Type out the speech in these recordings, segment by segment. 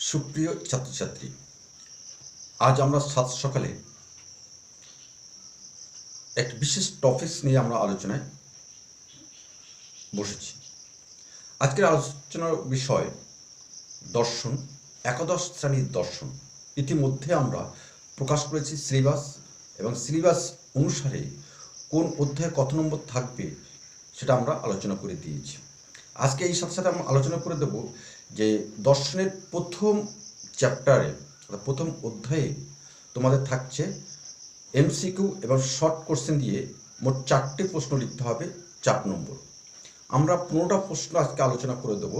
সুপ্রিয় ছাত্রছাত্রী, আজ আমরা সাত সকালে এক বিশেষ টপিকস নিয়ে আমরা আলোচনায় বসেছি। আজকের আলোচনার বিষয় দর্শন, একাদশ শ্রেণির দর্শন। ইতিমধ্যে আমরা প্রকাশ করেছি সিলেবাস এবং সিলেবাস অনুসারে কোন অধ্যায়ে কত নম্বর থাকবে সেটা আমরা আলোচনা করে দিয়েছি। আজকে এই সাথে সাথে আমি আলোচনা করে দেব যে দর্শনের প্রথম চ্যাপ্টারে প্রথম অধ্যায়ে তোমাদের থাকছে এমসিকিউ এবং শর্ট কোশ্চেন দিয়ে মোট চারটে প্রশ্ন লিখতে হবে চার নম্বর। আমরা পনেরোটা প্রশ্ন আজকে আলোচনা করে দেব,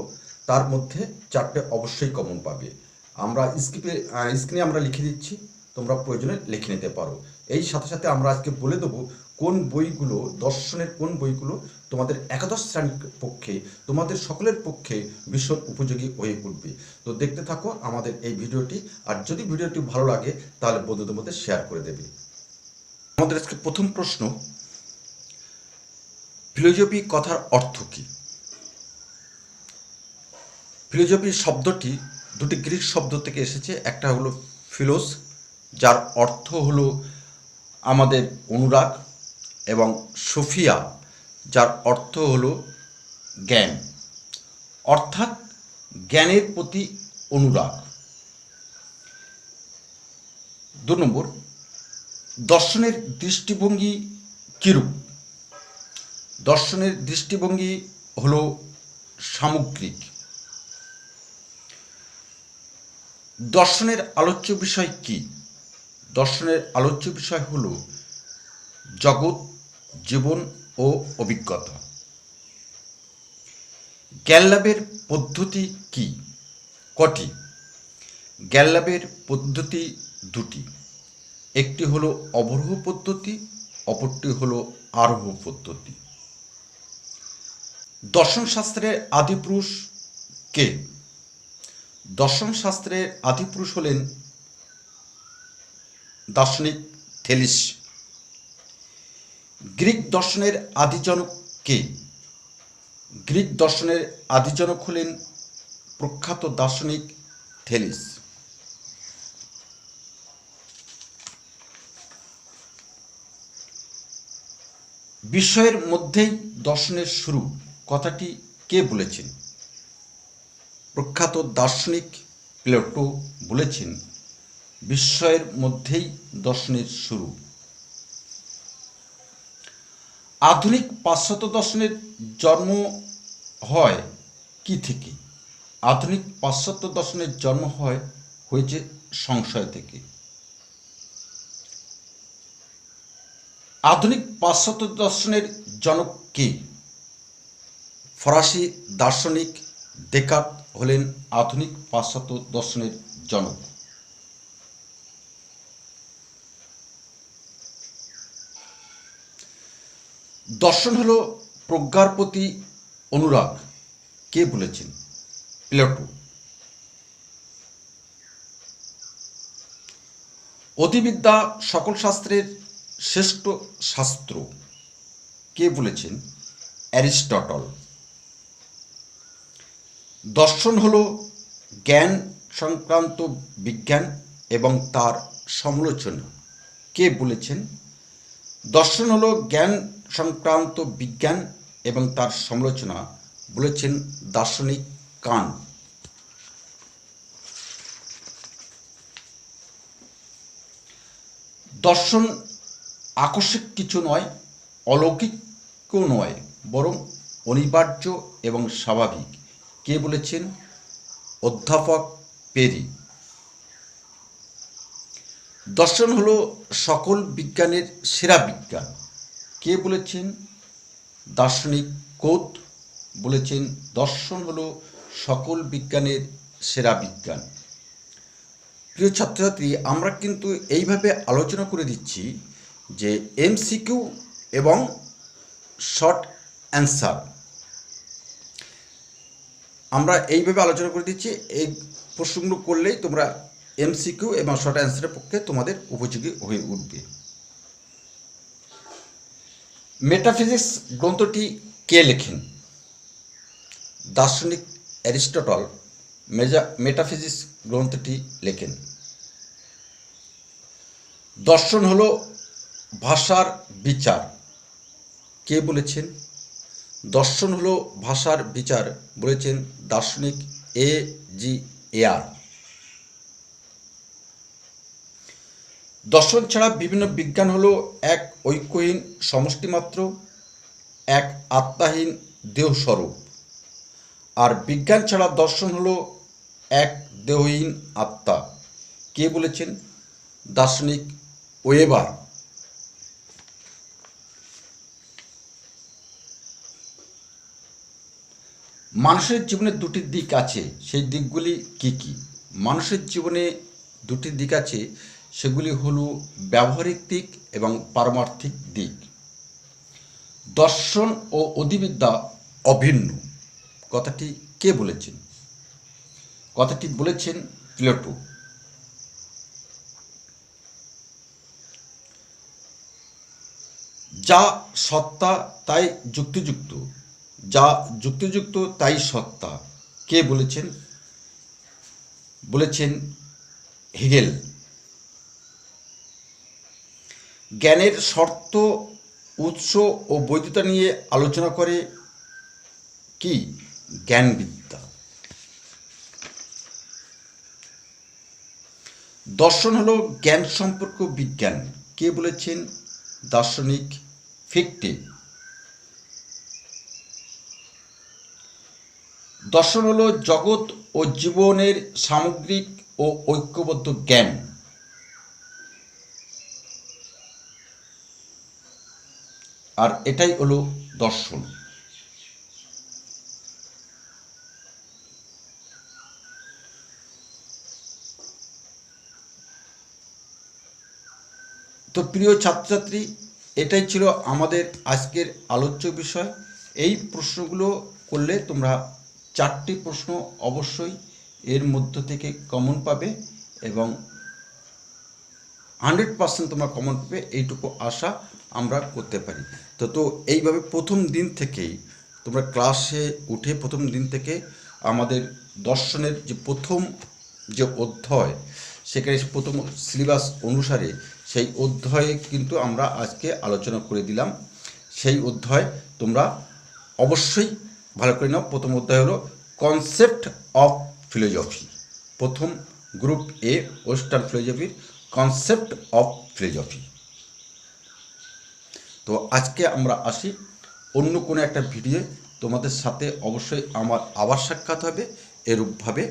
তার মধ্যে চারটে অবশ্যই কমন পাবে। আমরা স্ক্রিপে স্ক্রিনে আমরা লিখে দিচ্ছি, তোমরা প্রয়োজনে লিখে নিতে পারো। এই সাথে সাথে আমরা আজকে বলে দেবো কোন বইগুলো, দর্শনের কোন বইগুলো তোমাদের একাদশ শ্রেণির পক্ষে, তোমাদের সকলের পক্ষে ভীষণ উপযোগী হয়ে উঠবে। তো দেখতে থাকো আমাদের এই ভিডিওটি, আর যদি ভিডিওটি ভালো লাগে, তাহলে বন্ধুদের মধ্যে শেয়ার করে দেবে। আমাদের আজকে প্রথম প্রশ্ন, ফিলোজফি কথার অর্থ কী? ফিলোজফি শব্দটি দুটি গ্রিক শব্দ থেকে এসেছে, একটা হলো ফিলোস, যার অর্থ হলো আমাদের অনুরাগ এবং সোফিয়া। যার অর্থ হলো জ্ঞান। অর্থাৎ জ্ঞানের প্রতি অনুরাগ। দু নম্বর, দর্শনের দৃষ্টিভঙ্গি কিরূপ? দর্শনের দৃষ্টিভঙ্গি হল সামগ্রিক। দর্শনের আলোচ্য বিষয় কি? দর্শনের আলোচ্য বিষয় হল জগৎ, জীবন ও অভিজ্ঞতা। জ্ঞান লাভের পদ্ধতি কি? কটি? জ্ঞান লাভের পদ্ধতি দুটি। একটি হলো অবরোহ পদ্ধতি, অপরটি হলো আরোহ পদ্ধতি। দর্শন শাস্ত্রের আদিপুরুষ কে? দর্শন শাস্ত্রের আদিপুরুষ হলেন দার্শনিক থেলিস গ্রিক দর্শনের আদিজনক কে? গ্রিক দর্শনের আদিজনক হলেন প্রখ্যাত দার্শনিক থেলিস বিষয়ের মধ্যেই দর্শনের শুরু, কথাটি কে বলেছেন? প্রখ্যাত দার্শনিক প্লেটো বলেছেন বিস্ময়ের মধ্যেই দর্শনের শুরু। আধুনিক পাশ্চাত্য দর্শনের জন্ম হয় কি থেকে? আধুনিক পাশ্চাত্য দর্শনের জন্ম হয় হয়েছে সংশয় থেকে। আধুনিক পাশ্চাত্য দর্শনের জনক কে? ফরাসি দার্শনিক ডেকার্ট হলেন আধুনিক পাশ্চাত্য দর্শনের জনক। দর্শন হল প্রজ্ঞার প্রতি অনুরাগ। কে বলেছেন? প্লেটো অধিবিদ্যা সকল শাস্ত্রের শ্রেষ্ঠ শাস্ত্র। কে বলেছেন? অ্যারিস্টটল। দর্শন হল জ্ঞান সংক্রান্ত বিজ্ঞান এবং তার সমালোচনা। কে বলেছেন? দর্শন হল জ্ঞান সংক্রান্ত বিজ্ঞান এবং তার সমালোচনা বলেছেন দার্শনিক কান। দর্শন আকস্মিক কিছু নয়, অলৌকিকও নয়, বরং অনিবার্য এবং স্বাভাবিক। কে বলেছেন? অধ্যাপক পেরি। দর্শন হলো সকল বিজ্ঞানের সেরা বিজ্ঞান। কে বলেছেন? দার্শনিক কোত বলেছেন, দর্শন হলো সকল বিজ্ঞানের সেরা বিজ্ঞান। প্রিয় ছাত্রছাত্রী, আমরা কিন্তু এইভাবে আলোচনা করে দিচ্ছি যে এমসিকিউ এবং শর্ট অ্যান্সার। আমরা এইভাবে আলোচনা করে দিচ্ছি, এই প্রশ্নগুলো করলেই তোমরা এমসিকিউ এবং শর্ট অ্যান্সারের পক্ষে তোমাদের উপযোগী হয়ে উঠবে। মেটাফিজিক্স গ্রন্থটি কে লেখেন? দার্শনিক অ্যারিস্টটল মেজা মেটাফিজিক্স গ্রন্থটি লেখেন। দর্শন হলো ভাষার বিচার। কে বলেছেন? দর্শন হলো ভাষার বিচার বলেছেন দার্শনিক এ জি এয়ার দর্শন ছাড়া বিভিন্ন বিজ্ঞান হলো এক ঐক্যহীন সমষ্টিমাত্র, এক আত্মাহীন দেহস্বরূপ। আর বিজ্ঞান ছাড়া দর্শন হলো এক দেহহীন আত্মা। কে বলেছেন? দার্শনিক ওয়েবার। মানুষের জীবনে দুটি দিক আছে, সেই দিকগুলি কি কি? মানুষের জীবনে দুটি দিক আছে সেগুলি হল ব্যবহারিক দিক এবং পারমার্থিক দিক। দর্শন ও অধিবিদ্যা অভিন্ন। কথাটি কে বলেছেন? কথাটি বলেছেন প্লেটো। যা সত্তা, তাই যুক্তিযুক্ত। যা যুক্তিযুক্ত, তাই সত্তা। কে বলেছেন? বলেছেন হিগেল। জ্ঞানের শর্ত, উৎস ও বৈধতা নিয়ে আলোচনা করে কি? জ্ঞানবিদ্যা। দর্শন হলো জ্ঞান সম্পর্ক বিজ্ঞান। কে বলেছেন? দার্শনিক ফিকটে দর্শন হলো জগৎ ও জীবনের সামগ্রিক ও ঐক্যবদ্ধ জ্ঞান। আর এটাই হলো দর্শন। তো প্রিয় ছাত্রছাত্রী, এটাই ছিল আমাদের আজকের আলোচ্য বিষয়। এই প্রশ্নগুলো করলে তোমরা চারটি প্রশ্ন অবশ্যই এর মধ্য থেকে কমন পাবে এবং হান্ড্রেড পার্সেন্ট তোমরা কমন পাবে এইটুকু আশা আমরা করতে পারি। তো তো এইভাবে প্রথম দিন থেকেই তোমরা ক্লাসে উঠে প্রথম দিন থেকে আমাদের দর্শনের যে প্রথম যে অধ্যায়, সেখানে প্রথম সিলেবাস অনুসারে সেই অধ্যায়ে কিন্তু আমরা আজকে আলোচনা করে দিলাম। সেই অধ্যায় তোমরা অবশ্যই ভালো করে নাও। প্রথম অধ্যায় হলো কনসেপ্ট অফ ফিলোজফি প্রথম গ্রুপ এ ওয়েস্টার্ন ফিলোজফির কনসেপ্ট অফ ফিলোজফি তো আজকে আমরা আসি অন্য কোনো একটা ভিডিও তোমাদের সাথে অবশ্যই আমার আবার সাক্ষাৎ হবে। এরূপভাবে